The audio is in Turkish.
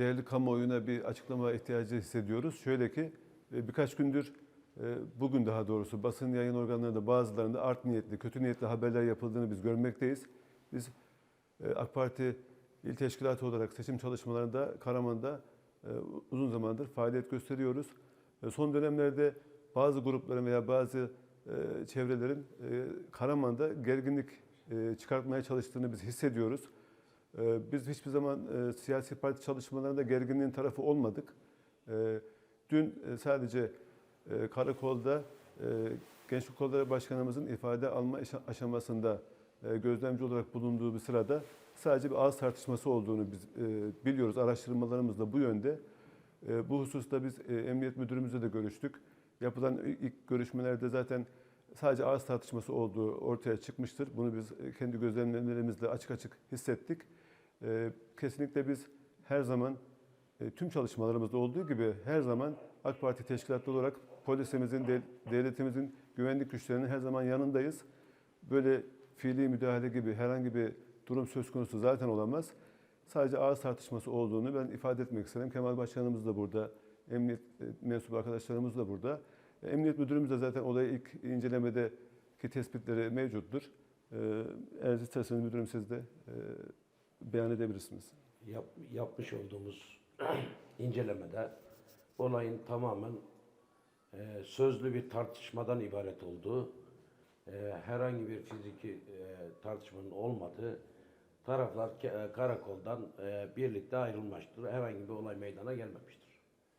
değerli kamuoyuna bir açıklama ihtiyacı hissediyoruz. Şöyle ki e, birkaç gündür, e, bugün daha doğrusu basın yayın organlarında bazılarında art niyetli, kötü niyetli haberler yapıldığını biz görmekteyiz. Biz e, AK Parti İl Teşkilatı olarak seçim çalışmalarında Karaman'da uzun zamandır faaliyet gösteriyoruz. Son dönemlerde bazı grupların veya bazı çevrelerin Karaman'da gerginlik çıkartmaya çalıştığını biz hissediyoruz. E, Biz hiçbir zaman e, siyasi parti çalışmalarında gerginliğin tarafı olmadık. E, Dün e, sadece e, karakolda Gençlik Kolları Başkanımızın ifade alma aşa- aşamasında gözlemci olarak bulunduğu bir sırada sadece bir ağız tartışması olduğunu biz biliyoruz. Araştırmalarımız da bu yönde. Bu hususta biz Emniyet Müdürümüzle de görüştük. Yapılan ilk görüşmelerde zaten sadece ağız tartışması olduğu ortaya çıkmıştır. Bunu biz e, kendi gözlemlerimizle açık açık hissettik. E, Kesinlikle biz her zaman e, tüm çalışmalarımızda olduğu gibi her zaman AK Parti teşkilatlı olarak polisimizin, de- devletimizin güvenlik güçlerinin her zaman yanındayız. Böyle fiili müdahale gibi herhangi bir durum söz konusu zaten olamaz. Sadece ağız tartışması olduğunu ben ifade etmek istedim. Kemal Başkanımız da burada, emniyet mensubu arkadaşlarımız da burada. Emniyet Müdürümüz de zaten olayı ilk incelemedeki tespitleri mevcuttur. Eğer isterseniz müdürüm siz de e, beyan edebilirsiniz. Yap, yapmış olduğumuz incelemede olayın tamamen e, sözlü bir tartışmadan ibaret olduğu, e, herhangi bir fiziki e, tartışmanın olmadığı, taraflar e, karakoldan e, birlikte ayrılmıştır. Herhangi bir olay meydana gelmemiştir.